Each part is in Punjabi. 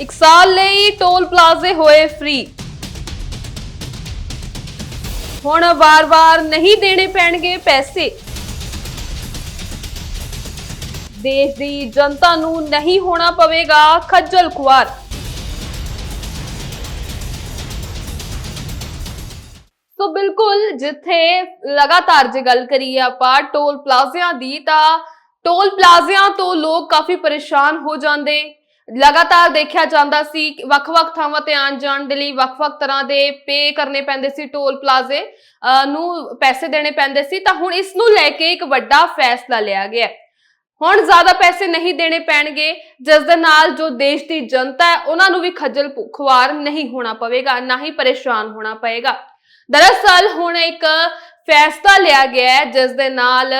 ਇੱਕ ਸਾਲ ਲਈ ਟੋਲ ਪਲਾਜ਼ੇ ਹੋਏ ਫ੍ਰੀ ਹੁਣ ਵਾਰ-ਵਾਰ ਨਹੀਂ ਦੇਣੇ ਪੈਣਗੇ ਪੈਸੇ। ਦੇਸ਼ ਦੀ ਜਨਤਾ ਨੂੰ ਨਹੀਂ ਹੋਣਾ ਪਵੇਗਾ ਖੱਜਲ ਖੁਆਰ। ਸੋ ਬਿਲਕੁਲ ਜਿੱਥੇ ਲਗਾਤਾਰ ਜੇ ਗੱਲ ਕਰੀਏ ਆਪਾਂ ਟੋਲ ਪਲਾਜ਼ਿਆਂ ਦੀ ਤਾਂ ਟੋਲ ਪਲਾਜ਼ਿਆਂ ਤੋਂ ਲੋਕ ਕਾਫੀ ਪਰੇਸ਼ਾਨ ਹੋ ਜਾਂਦੇ। ਲਗਾਤਾਰ ਦੇਖਿਆ ਜਾਂਦਾ ਸੀ ਵੱਖ-ਵੱਖ ਥਾਵਾਂ ਤੇ ਆਉਣ ਜਾਣ ਦੇ ਲਈ ਵੱਖ-ਵੱਖ ਤਰ੍ਹਾਂ ਦੇ ਪੇ ਕਰਨੇ ਪੈਂਦੇ ਸੀ, ਟੋਲ ਪਲਾਜ਼ੇ ਨੂੰ ਪੈਸੇ ਦੇਣੇ ਪੈਂਦੇ ਸੀ, ਤਾਂ ਹੁਣ ਇਸ ਨੂੰ ਲੈ ਕੇ ਇੱਕ ਵੱਡਾ ਫੈਸਲਾ ਲਿਆ ਗਿਆ ਹੁਣ ਜ਼ਿਆਦਾ ਪੈਸੇ ਨਹੀਂ ਦੇਣੇ ਪੈਣਗੇ, ਜਿਸ ਦੇ ਨਾਲ ਜੋ ਦੇਸ਼ ਦੀ ਜਨਤਾ ਹੈ, ਉਹਨਾਂ ਨੂੰ ਵੀ ਖੱਜਲ ਖੁਆਰ ਨਹੀਂ ਹੋਣਾ ਪਵੇਗਾ, ਨਾ ਹੀ ਪਰੇਸ਼ਾਨ ਹੋਣਾ ਪਏਗਾ ਦਰਅਸਲ ਹੁਣ ਇੱਕ ਫੈਸਲਾ ਲਿਆ ਗਿਆ ਹੈ, ਜਿਸ ਦੇ ਨਾਲ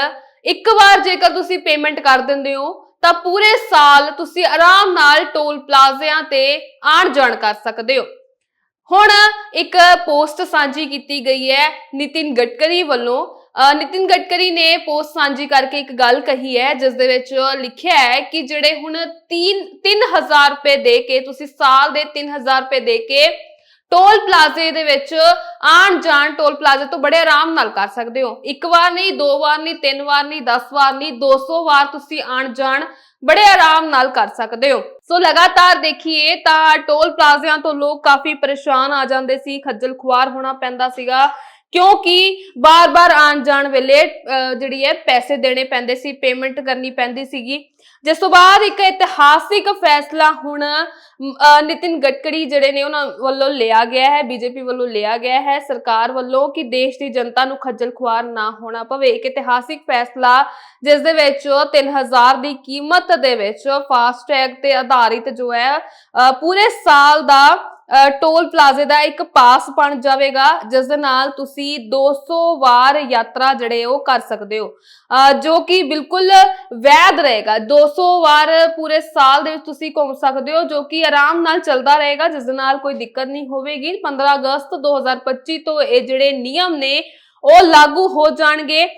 ਇੱਕ ਵਾਰ ਜੇਕਰ ਤੁਸੀਂ ਪੇਮੈਂਟ ਕਰ ਦਿੰਦੇ ਹੋ ਤਾਂ ਪੂਰੇ ਸਾਲ ਤੁਸੀਂ ਆਰਾਮ ਨਾਲ ਟੋਲ ਪਲਾਜ਼ਿਆਂ ਤੇ ਆਣ ਜਾਣ ਕਰ ਸਕਦੇ ਹੋ। ਹੁਣ ਇੱਕ ਪੋਸਟ ਸਾਂਝੀ ਕੀਤੀ ਗਈ ਹੈ ਨਿਤਿਨ ਗਡਕਰੀ ਵੱਲੋਂ। ਅਹ ਨਿਤਿਨ ਗਡਕਰੀ ਨੇ ਪੋਸਟ ਸਾਂਝੀ ਕਰਕੇ ਇੱਕ ਗੱਲ ਕਹੀ ਹੈ, ਜਿਸ ਦੇ ਵਿੱਚ ਲਿਖਿਆ ਹੈ ਕਿ ਜਿਹੜੇ ਹੁਣ 3 3000 ਰੁਪਏ ਦੇ ਕੇ, ਤੁਸੀਂ ਸਾਲ ਦੇ 3000 ਰੁਪਏ ਦੇ ਕੇ ਟੋਲ ਪਲਾਜ਼ੇ ਦੇ ਵਿੱਚ ਆਣ ਜਾਣ ਟੋਲ ਪਲਾਜ਼ੇ ਤੋਂ ਬੜੇ ਆਰਾਮ ਨਾਲ ਕਰ ਸਕਦੇ ਹੋ। ਇੱਕ ਵਾਰ ਨਹੀਂ, ਦੋ ਵਾਰ ਨਹੀਂ, ਤਿੰਨ ਵਾਰ ਨਹੀਂ 10 ਵਾਰ ਨਹੀਂ 200 ਵਾਰ ਤੁਸੀਂ ਆਣ ਜਾਣ ਬੜੇ ਆਰਾਮ ਨਾਲ ਕਰ ਸਕਦੇ ਹੋ। ਸੋ ਲਗਾਤਾਰ ਦੇਖੀਏ ਤਾਂ ਟੋਲ ਪਲਾਜ਼ਿਆਂ ਤੋਂ ਲੋਕ ਕਾਫੀ ਪਰੇਸ਼ਾਨ ਆ ਜਾਂਦੇ ਸੀ। ਖੱਜਲ ਖੁਆਰ ਹੋਣਾ ਪੈਂਦਾ ਸੀਗਾ। ਕਿਉਂਕਿ ਬਾਰ-ਬਾਰ ਆਣ ਜਾਣ ਵੇਲੇ ਜਿਹੜੀ ਹੈ ਪੈਸੇ ਦੇਣੇ ਪੈਂਦੇ ਸੀ ਪੇਮੈਂਟ ਕਰਨੀ ਪੈਂਦੀ ਸੀਗੀ। ਜਿਸ ਤੋਂ ਬਾਅਦ ਇੱਕ ਇਤਿਹਾਸਿਕ ਫੈਸਲਾ ਹੁਣ ਨਿਤਿਨ ਗਡਕਰੀ ਜਿਹੜੇ ਨੇ ਉਹਨਾਂ ਵੱਲੋਂ ਲਿਆ ਗਿਆ ਹੈ ਬੀਜੇਪੀ ਵੱਲੋਂ ਲਿਆ ਗਿਆ ਹੈ ਸਰਕਾਰ ਵੱਲੋਂ ਕਿ ਦੇਸ਼ ਦੀ ਜਨਤਾ ਨੂੰ ਖੱਜਲ ਖੁਆਰ ਨਾ ਹੋਣਾ ਪਵੇ। ਇੱਕ ਇਤਿਹਾਸਿਕ ਫੈਸਲਾ ਜਿਸ ਦੇ ਵਿੱਚ 3000 ਦੀ ਕੀਮਤ ਦੇ ਵਿੱਚ ਫਾਸਟੈਗ ਤੇ ਆਧਾਰਿਤ ਜੋ ਹੈ ਅਹ, ਪੂਰੇ ਸਾਲ ਦਾ ਟੋਲ ਪਲਾਜ਼ੇ ਦਾ ਇੱਕ ਪਾਸ ਬਣ ਜਾਵੇਗਾ ਜਿਸ ਦੇ ਨਾਲ ਤੁਸੀਂ 200 ਵਾਰ ਯਾਤਰਾ ਜਿਹੜੇ ਉਹ ਕਰ ਸਕਦੇ ਹੋ। ਅਹ, ਜੋ ਕਿ ਬਿਲਕੁਲ ਵੈਧ ਰਹੇਗਾ। 200 ਵਾਰ ਪੂਰੇ ਸਾਲ ਦੇ ਵਿੱਚ ਤੁਸੀਂ ਘੁੰਮ ਸਕਦੇ ਹੋ ਜੋ ਕਿ ਆਰਾਮ ਨਾਲ ਚੱਲਦਾ ਰਹੇਗਾ ਜਿਸ ਦੇ ਨਾਲ ਕੋਈ ਦਿੱਕਤ ਨਹੀਂ ਹੋਵੇਗੀ। 15 ਅਗਸਤ 2025 ਤੋਂ ਇਹ ਜਿਹੜੇ ਨਿਯਮ ਨੇ ਉਹ ਲਾਗੂ ਹੋ ਜਾਣਗੇ।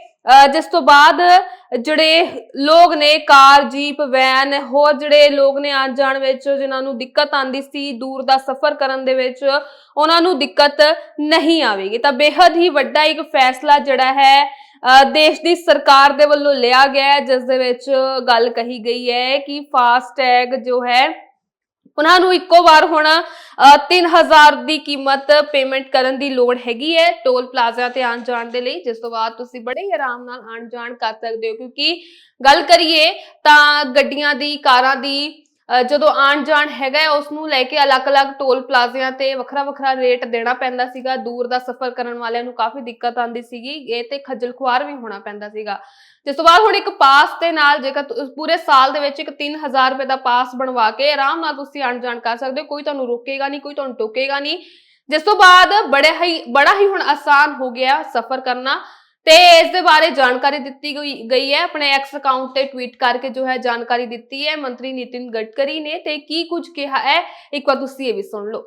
ਜਿਸ ਤੋਂ ਬਾਅਦ ਜਿਹੜੇ ਲੋਕ ਨੇ, ਕਾਰ, ਜੀਪ, ਵੈਨ, ਹੋਰ ਜਿਹੜੇ ਲੋਕ ਨੇ ਆਉਣ ਜਾਣ ਵਿੱਚ ਜਿਨ੍ਹਾਂ ਨੂੰ ਦਿੱਕਤ ਆਂਦੀ ਸੀ, ਦੂਰ ਦਾ ਸਫ਼ਰ ਕਰਨ ਦੇ ਵਿੱਚ ਉਹਨਾਂ ਨੂੰ ਦਿੱਕਤ ਨਹੀਂ ਆਵੇਗੀ। ਤਾਂ ਬੇहद ਹੀ ਵੱਡਾ ਇੱਕ ਫੈਸਲਾ ਜਿਹੜਾ ਹੈ, ਅਹ ਦੇਸ਼ ਦੀ ਸਰਕਾਰ ਦੇ ਵੱਲੋਂ ਲਿਆ ਗਿਆ ਹੈ, ਜਿਸ ਦੇ ਵਿੱਚ ਗੱਲ ਕਹੀ ਗਈ ਹੈ ਕਿ ਫਾਸਟੈਗ ਜੋ ਹੈ ਉਹਨਾਂ ਨੂੰ ਇੱਕੋ ਵਾਰ ਹੁਣ, ਅਹ 3000 ਦੀ ਕੀਮਤ ਪੇਮੈਂਟ ਕਰਨ ਦੀ ਲੋੜ ਹੈਗੀ ਹੈ ਟੋਲ ਪਲਾਜ਼ਾ ਤੇ ਆਉਣ ਜਾਣ ਦੇ ਲਈ। ਜਿਸ ਤੋਂ ਬਾਅਦ ਤੁਸੀਂ ਬੜੇ ਆਰਾਮ ਨਾਲ ਆਉਣ ਜਾਣ ਕਰ ਸਕਦੇ ਹੋ। ਕਿਉਂਕਿ ਗੱਲ ਕਰੀਏ ਤਾਂ ਗੱਡੀਆਂ ਦੀ, ਕਾਰਾਂ ਦੀ ਜਦੋਂ ਆਉਣ ਜਾਣ ਹੈਗਾ ਹੈ, ਉਸ ਨੂੰ ਲੈ ਕੇ ਅਲੱਗ-ਅਲੱਗ ਟੋਲ ਪਲਾਜ਼ਿਆਂ ਤੇ ਵੱਖਰਾ-ਵੱਖਰਾ ਰੇਟ ਦੇਣਾ ਪੈਂਦਾ ਸੀਗਾ। ਦੂਰ ਦਾ ਸਫ਼ਰ ਕਰਨ ਵਾਲਿਆਂ ਨੂੰ ਕਾਫੀ ਦਿੱਕਤ ਆਉਂਦੀ ਸੀਗੀ। ਇਹ ਤੇ ਖੱਜਲ ਖੁਆਰ ਵੀ ਹੋਣਾ ਪੈਂਦਾ ਸੀਗਾ। ਜਿਸ ਤੋਂ ਬਾਅਦ ਹੁਣ ਇੱਕ ਪਾਸ ਦੇ ਨਾਲ ਜੇਕਰ ਪੂਰੇ ਸਾਲ ਦੇ ਵਿੱਚ ਇੱਕ 3000 ਰੁਪਏ ਦਾ ਪਾਸ ਬਣਵਾ ਕੇ ਆਰਾਮ ਨਾਲ ਤੁਸੀਂ ਆਉਣ ਜਾਣ ਕਰ ਸਕਦੇ ਹੋ। ਕੋਈ ਤੁਹਾਨੂੰ ਰੋਕੇਗਾ ਨਹੀਂ ਕੋਈ ਤੁਹਾਨੂੰ ਟੋਕੇਗਾ ਨਹੀਂ। ਜਿਸ ਤੋਂ ਬਾਅਦ ਬੜੇ ਹੀ ਬੜਾ ਹੀ ਹੁਣ ਆਸਾਨ ਹੋ ਗਿਆ ਸਫ਼ਰ ਕਰਨਾ। ਤੇ ਇਸ ਦੇ ਬਾਰੇ ਜਾਣਕਾਰੀ ਦਿੱਤੀ ਗਈ ਗਈ ਹੈ। ਆਪਣੇ ਐਕਸ ਅਕਾਊਂਟ ਤੇ ਟਵੀਟ ਕਰਕੇ ਜੋ ਹੈ ਜਾਣਕਾਰੀ ਦਿੱਤੀ ਹੈ। ਮੰਤਰੀ ਨਿਤਿਨ ਗਡਕਰੀ ਨੇ ਤੇ ਕੀ ਕੁਝ ਕਿਹਾ ਹੈ, ਇੱਕ ਵਾਰ ਤੁਸੀਂ ਇਹ ਵੀ ਸੁਣ ਲਓ।